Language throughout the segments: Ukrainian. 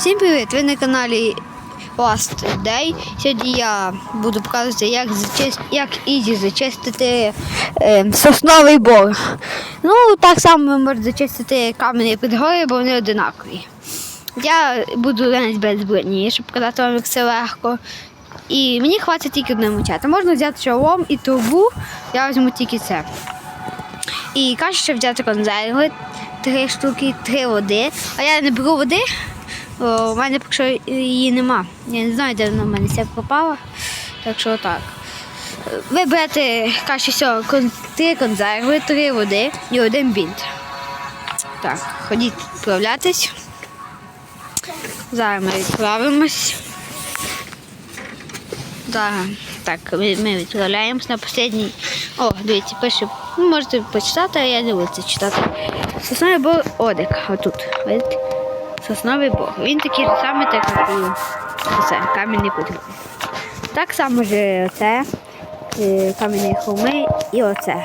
Всім привіт! Ви на каналі Last Day. Сьогодні я буду показувати, як, зачист... як ізі зачистити е, сосновий бор. Ну, так само ви можете зачистити камені підгори, бо вони одинакові. Я буду навіть без броні, щоб показати вам, як це легко. І мені хватить тільки одне мочати. Можна взяти шолом і трубу, я візьму тільки це. І краще взяти консерви, три штуки, три води. А я не беру води, бо в мене поки що її нема. Я не знаю, де вона в мене все пропала. Так що так. Ви берете краще всього три консерви, три води і один бінт. Так, ходіть відправлятись. Зараз ми відправимось. Зараз. Так, ми, відправляємось на останній. О, дивіться, пише. Ну, можете почитати, а я не буду це читати. Сосновий бог Одик. Отут. Бачите? Сосновий бог. Він такий самий, так як і оце, кам'яний підгор. Так само ж оце, е, кам'яні холми і оце.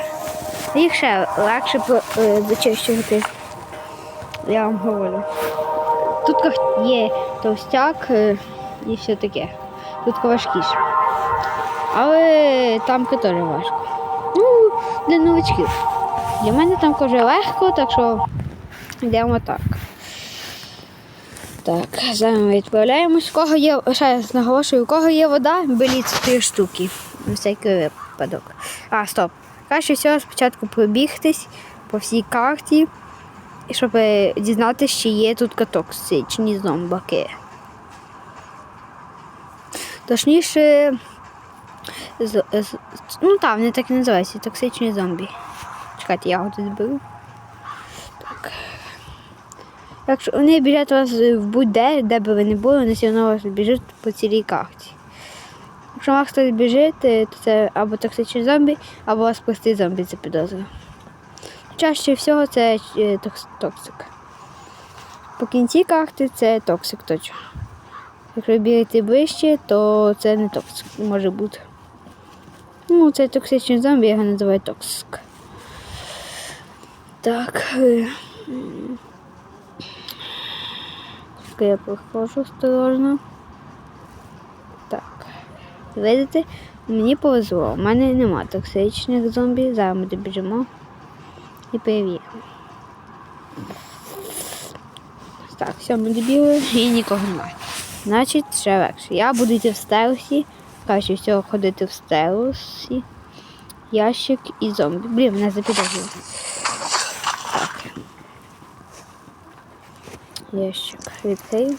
Їх ще легше про- е. Я вам говорю. Тут є товстяк е, і все таке. Тут важкіше. Але там теж важко. Ну, для новачків. Для мене там вже легко, так що йдемо так. Так, зараз ми відправляємось. У кого є, ще раз наголошую, у кого є вода, беріть три штуки. На всякий випадок. А, стоп. Краще всього спочатку пробігтись по всій карті, щоб дізнатися, чи є тут токсичні зомбаки. Точніше, з, з, ну так, вони так і називаються, токсичні зомбі. Чекайте, я його тут зберу. Якщо вони біжать вас в будь-де, де би ви не були, вони все одно вас біжать по цілій карті. Якщо вас хтось біжить, е, то це або токсичний зомбі, або вас простий зомбі це підозрює. Чаще всього це е, токсик. По кінці карти це токсик точно. Якщо бігаєте ближче, то це не токсик може бути. Ну, це токсичний зомбі, я його називаю токсик. Так. е, м. Так, я проходжу осторожно. Так. Видите, мені повезло. У мене нема токсичних зомбі. Зараз ми добіжимо і перевіримо. Так, все, ми добігли і нікого немає. Значить, ще легше. Я буду йти в стелсі. Краще всього ходити в стелсі. Ящик і зомбі. Блін, мене запідозрює. Ящик відкрив.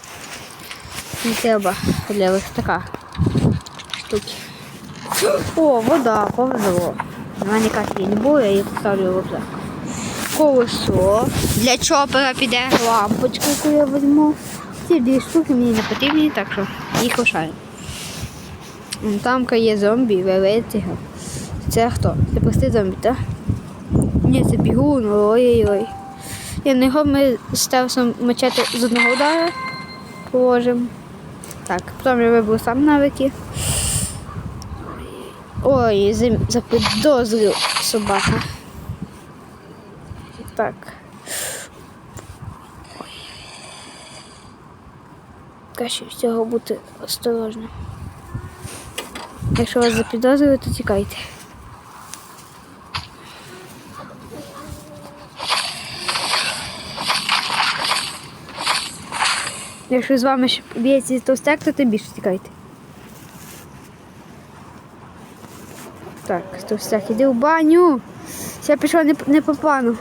Не треба для ось така штуки. О, вода, повезло. У мене кафі не було, я її поставлю в рюкзак. Колесо. Для чопера піде лампочку, яку я візьму. Ці дві штуки мені не потрібні, так що їх лишаю. Там є зомбі, ви. Це хто? Це простий зомбі, так? Ні, це бігун, ой-ой-ой. Я на його ми з стелсом мачете з одного удара положимо. Так, потім я виберу сам навики. Ой, запідозрив собака. Так. Краще всього бути осторожним. Якщо вас запідозрюють, то тікайте. Якщо з вами ще б'ється товстяк, то більше тікайте. Так, товстяк, іди в баню. Я пішла не, не по плану.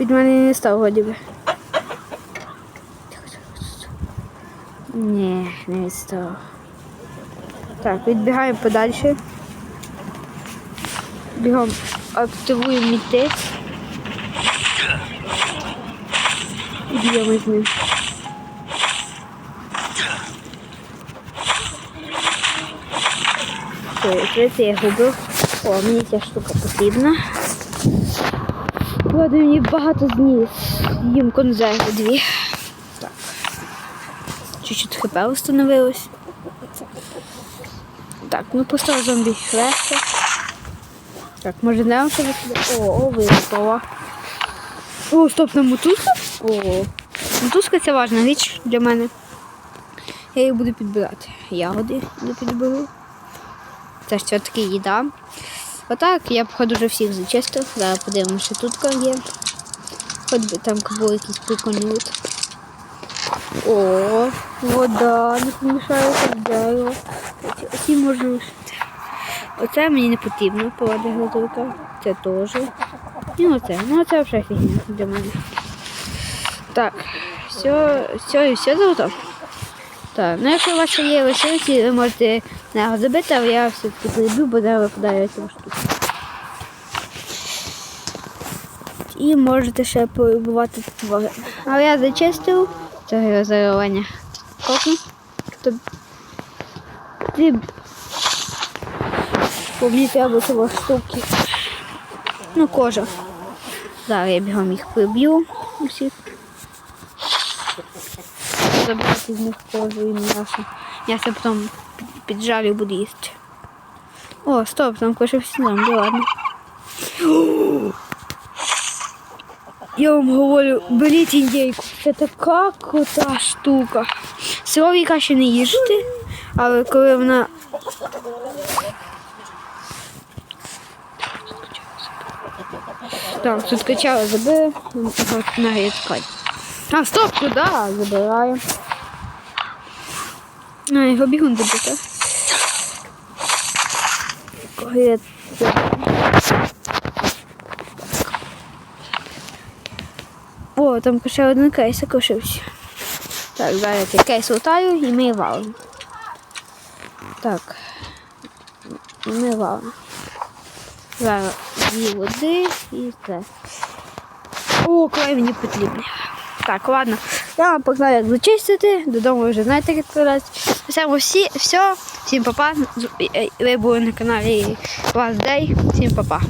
Від мене не став годі би. Ні, не відстав. Так, відбігаємо подальше. Бігом активуємо мітець. І б'ємо з ним. Все, відкрити я губив. О, мені ця штука потрібна. Ладно, мені багато зніс. Їм консерви дві. Так. Чуть-чуть хп встановилось. Так, ну просто зомбі легко. Так, може не сюди. О, о, випала. О, стоп, на мотузку? О, Мотузка це важна річ для мене. Я її буду підбирати. Ягоди буду підберу. Це ж все-таки їда. Отак, я походу вже всіх зачистив. Зараз подивимося, що тут є. Хоч би там був якийсь прикольний лут. О, вода, не помішається в дерево. Оці можна. Оце мені не потрібно, повода глазурка. Це теж. І оце. Ну оце вже фігня для мене. Так, все, все, і все золото. Так, ну якщо у вас ще є лишилці, ви можете забити, але я все-таки прийду, бо де випадає цього штуку. І можете ще побувати твори. Але я зачистив це розривання. Кокну. Тобі. Ти... Треба цього штуки. Ну, кожа. Зараз я бігом їх приб'ю усіх. Забрати з них кожу і м'ясо. М'ясо потім під- піджарю і буду їсти. О, стоп, там кое всі нам, да ладно. Я вам говорю, беріть індейку. Це така крута штука. Сирові каші не їжте, але коли вона. Так, тут качала забили, на грецькай. А, стоп, куди? Забираємо. А, його бігун добити. Грець. О, там ще один кейс окошився. Так, зараз кейс лутаю і ми валимо. Так. Ми валимо. Зараз дві води і це. О, клей мені потрібний. Так, ладно. Я вам показав, як зачистити. Додому вже знаєте, як відправляти. Все, всі, все. Всім папа. Ви були на каналі Last Day. Всім папа.